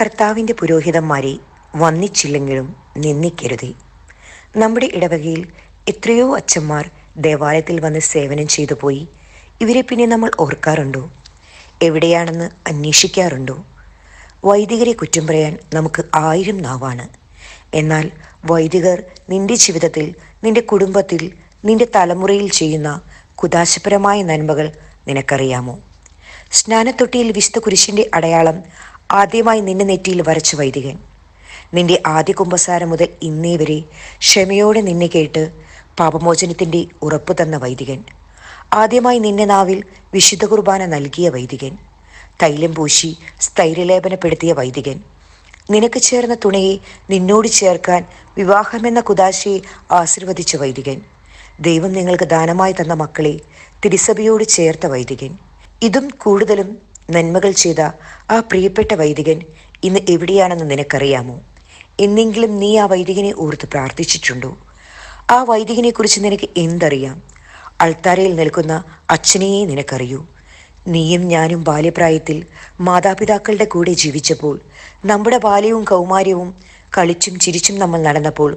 കർത്താവിന്റെ പുരോഹിതന്മാരെ വന്നിച്ചില്ലെങ്കിലും നിന്ദിക്കരുതേ നമ്മുടെ ഇടവകയിൽ എത്രയോ അച്ഛന്മാർ ദേവാലയത്തിൽ വന്ന് സേവനം ചെയ്തു പോയി. ഇവരെ പിന്നെ നമ്മൾ ഓർക്കാറുണ്ടോ? എവിടെയാണെന്ന് അന്വേഷിക്കാറുണ്ടോ? വൈദികരെ കുറ്റം പറയാൻ നമുക്ക് ആയിരം നാവാണ്. എന്നാൽ വൈദികർ നിന്റെ ജീവിതത്തിൽ നിന്റെ കുടുംബത്തിൽ നിന്റെ തലമുറയിൽ ചെയ്യുന്ന കുതാശപരമായ നന്മകൾ നിനക്കറിയാമോ? സ്നാനത്തൊട്ടിയിൽ വിശുദ്ധ കുരിശിന്റെ അടയാളം ആദ്യമായി നിന്റെ നെറ്റിയിൽ വരച്ച വൈദികൻ നിന്റെ ആദ്യ കുംഭസാരം മുതൽ ഇന്നേ വരെ ക്ഷമയോടെ നിന്നെ കേട്ട് പാപമോചനത്തിന്റെ ഉറപ്പ് തന്ന വൈദികൻ. ആദ്യമായി നിന്റെ നാവിൽ വിശുദ്ധ കുർബാന നൽകിയ വൈദികൻ. തൈലം പൂശി സ്ഥൈര്യലേപനപ്പെടുത്തിയ വൈദികൻ. നിനക്ക് ചേർന്ന തുണയെ നിന്നോട് ചേർക്കാൻ വിവാഹമെന്ന കുതാശയെ ആശീർവദിച്ച വൈദികൻ. ദൈവം നിങ്ങൾക്ക് ദാനമായി തന്ന മക്കളെ തിരുസഭയോട് ചേർത്ത വൈദികൻ. ഇതും കൂടുതലും നന്മകൾ ചെയ്ത ആ പ്രിയപ്പെട്ട വൈദികൻ ഇന്ന് എവിടെയാണെന്ന് നിനക്കറിയാമോ? എന്നെങ്കിലും നീ ആ വൈദികനെ ഓർത്ത് പ്രാർത്ഥിച്ചിട്ടുണ്ടോ? ആ വൈദികനെക്കുറിച്ച് നിനക്ക് എന്തറിയാം? അൾത്താരയിൽ നിൽക്കുന്ന അച്ഛനെയേ നിനക്കറിയൂ. നീയും ഞാനും ബാല്യപ്രായത്തിൽ മാതാപിതാക്കളുടെ കൂടെ ജീവിച്ചപ്പോൾ നമ്മുടെ ബാല്യവും കൗമാര്യവും കളിച്ചും ചിരിച്ചും നമ്മൾ നടന്നപ്പോൾ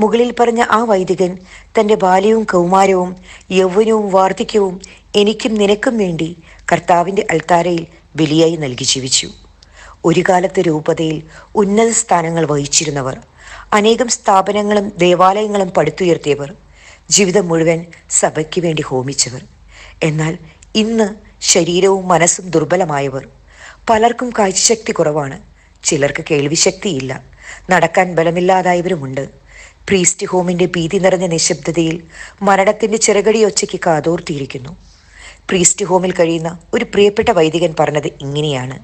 മുകളിൽ പറഞ്ഞ ആ വൈദികൻ തന്റെ ബാല്യവും കൗമാരവും യൗവനവും വാർദ്ധക്യവും എനിക്കും നിനക്കും വേണ്ടി കർത്താവിന്റെ അൽത്താരയിൽ ബലിയായി നൽകി ജീവിച്ചു. ഒരു കാലത്ത് രൂപതയിൽ ഉന്നത സ്ഥാനങ്ങൾ വഹിച്ചിരുന്നവർ അനേകം സ്ഥാപനങ്ങളും ദേവാലയങ്ങളും പടുത്തുയർത്തിയവർ ജീവിതം മുഴുവൻ സഭയ്ക്ക് വേണ്ടി ഹോമിച്ചവർ. എന്നാൽ ഇന്ന് ശരീരവും മനസ്സും ദുർബലമായവർ. പലർക്കും കാഴ്ചശക്തി കുറവാണ്. ചിലർക്ക് കേൾവിശക്തിയില്ല. നടക്കാൻ ബലമില്ലാതായവരുമുണ്ട്. പ്രീസ്റ്റ് ഹോമിന്റെ ഭീതി നിറഞ്ഞ നിശബ്ദതയിൽ മരണത്തിന്റെ ചെറുകടി ഒച്ചയ്ക്ക് കാതോർത്തിയിരിക്കുന്നു. പ്രീസ്റ്റ് ഹോമിൽ കഴിയുന്ന ഒരു പ്രിയപ്പെട്ട വൈദികൻ പറഞ്ഞത് ഇങ്ങനെയാണ്.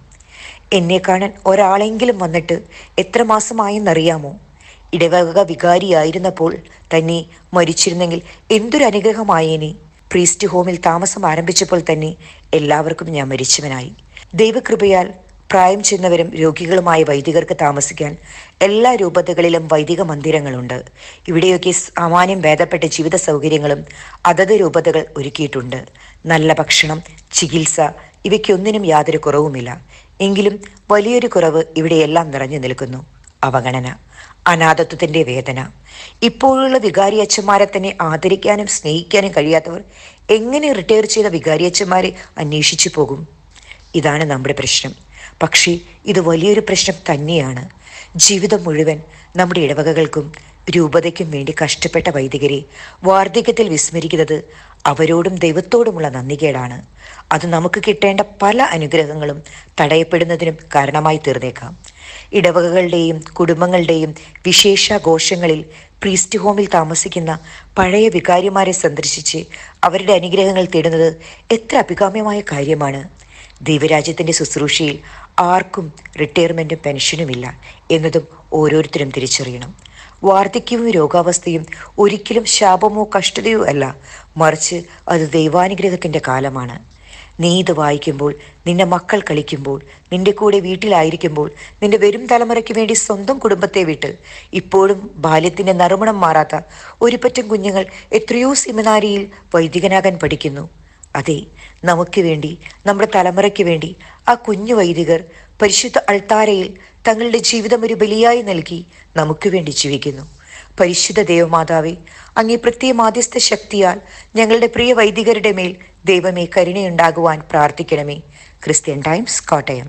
എന്നെ കാണാൻ ഒരാളെങ്കിലും വന്നിട്ട് എത്ര മാസമായെന്നറിയാമോ? ഇടവക വികാരിയായിരുന്നപ്പോൾ തന്നെ മരിച്ചിരുന്നെങ്കിൽ എന്തൊരു അനുഗ്രഹമായേനെ. പ്രീസ്റ്റ് ഹോമിൽ താമസം ആരംഭിച്ചപ്പോൾ തന്നെ എല്ലാവർക്കും ഞാൻ മരിച്ചവനായി. ദൈവകൃപയാൽ പ്രായം ചെന്നവരും രോഗികളുമായ വൈദികർക്ക് താമസിക്കാൻ എല്ലാ രൂപതകളിലും വൈദിക മന്ദിരങ്ങളുണ്ട്. ഇവിടെയൊക്കെ സാമാന്യം ഭേദപ്പെട്ട ജീവിത സൗകര്യങ്ങളും അതത് രൂപതകൾ ഒരുക്കിയിട്ടുണ്ട്. നല്ല ഭക്ഷണം ചികിത്സ ഇവയ്ക്കൊന്നിനും യാതൊരു കുറവുമില്ല. എങ്കിലും വലിയൊരു കുറവ് ഇവിടെയെല്ലാം നിറഞ്ഞു നിൽക്കുന്നു. അവഗണന അനാഥത്വത്തിന്റെ വേദന. ഇപ്പോഴുള്ള വികാരി അച്ഛന്മാരെ തന്നെ ആദരിക്കാനും സ്നേഹിക്കാനും കഴിയാത്തവർ എങ്ങനെ റിട്ടയർ ചെയ്ത വികാരി അച്ഛന്മാരെ അന്വേഷിച്ചു പോകും? ഇതാണ് നമ്മുടെ പ്രശ്നം. പക്ഷേ ഇത് വലിയൊരു പ്രശ്നം തന്നെയാണ്. ജീവിതം മുഴുവൻ നമ്മുടെ ഇടവകകൾക്കും രൂപതയ്ക്കും വേണ്ടി കഷ്ടപ്പെട്ട വൈദികരെ വാർദ്ധക്യത്തിൽ വിസ്മരിക്കുന്നത് അവരോടും ദൈവത്തോടുമുള്ള നന്ദികേടാണ്. അത് നമുക്ക് കിട്ടേണ്ട പല അനുഗ്രഹങ്ങളും തടയപ്പെടുന്നതിനും കാരണമായി തീർന്നേക്കാം. ഇടവകകളുടെയും കുടുംബങ്ങളുടെയും വിശേഷാഘോഷങ്ങളിൽ പ്രീസ്റ്റ് ഹോമിൽ താമസിക്കുന്ന പഴയ വികാരിമാരെ സന്ദർശിച്ച് അവരുടെ അനുഗ്രഹങ്ങൾ തേടുന്നത് എത്ര അഭികാമ്യമായ കാര്യമാണ്. ദൈവരാജ്യത്തിന്റെ ശുശ്രൂഷയിൽ ആർക്കും റിട്ടയർമെന്റും പെൻഷനുമില്ല എന്നതും ഓരോരുത്തരും തിരിച്ചറിയണം. വാർദ്ധക്യവും രോഗാവസ്ഥയും ഒരിക്കലും ശാപമോ കഷ്ടതയോ അല്ല. മറിച്ച് അത് ദൈവാനുഗ്രഹത്തിന്റെ കാലമാണ്. നീ ഇത് വായിക്കുമ്പോൾ നിന്റെ മക്കൾ കളിക്കുമ്പോൾ നിന്റെ കൂടെ വീട്ടിലായിരിക്കുമ്പോൾ നിന്റെ വരും തലമുറയ്ക്ക് വേണ്ടി സ്വന്തം കുടുംബത്തെ വിട്ട് ഇപ്പോഴും ബാല്യത്തിന്റെ നറുമണം മാറാത്ത ഒരു പറ്റം കുഞ്ഞുങ്ങൾ എത്രയോ സെമിനാരിയിൽ വൈദികനാകാൻ പഠിക്കുന്നു. അതെ നമുക്ക് വേണ്ടി നമ്മുടെ തലമുറയ്ക്ക് വേണ്ടി ആ കുഞ്ഞു വൈദികർ പരിശുദ്ധ അൾത്താരയിൽ തങ്ങളുടെ ജീവിതം ഒരു ബലിയായി നൽകി നമുക്ക് വേണ്ടി ജീവിക്കുന്നു. പരിശുദ്ധ ദേവമാതാവെ അങ്ങേ പ്രത്യേക മാധ്യസ്ഥ ശക്തിയാൽ ഞങ്ങളുടെ പ്രിയ വൈദികരുടെ മേൽ ദൈവമേ കരുണയുണ്ടാകുവാൻ പ്രാർത്ഥിക്കണമേ. Christian Times Kottayam.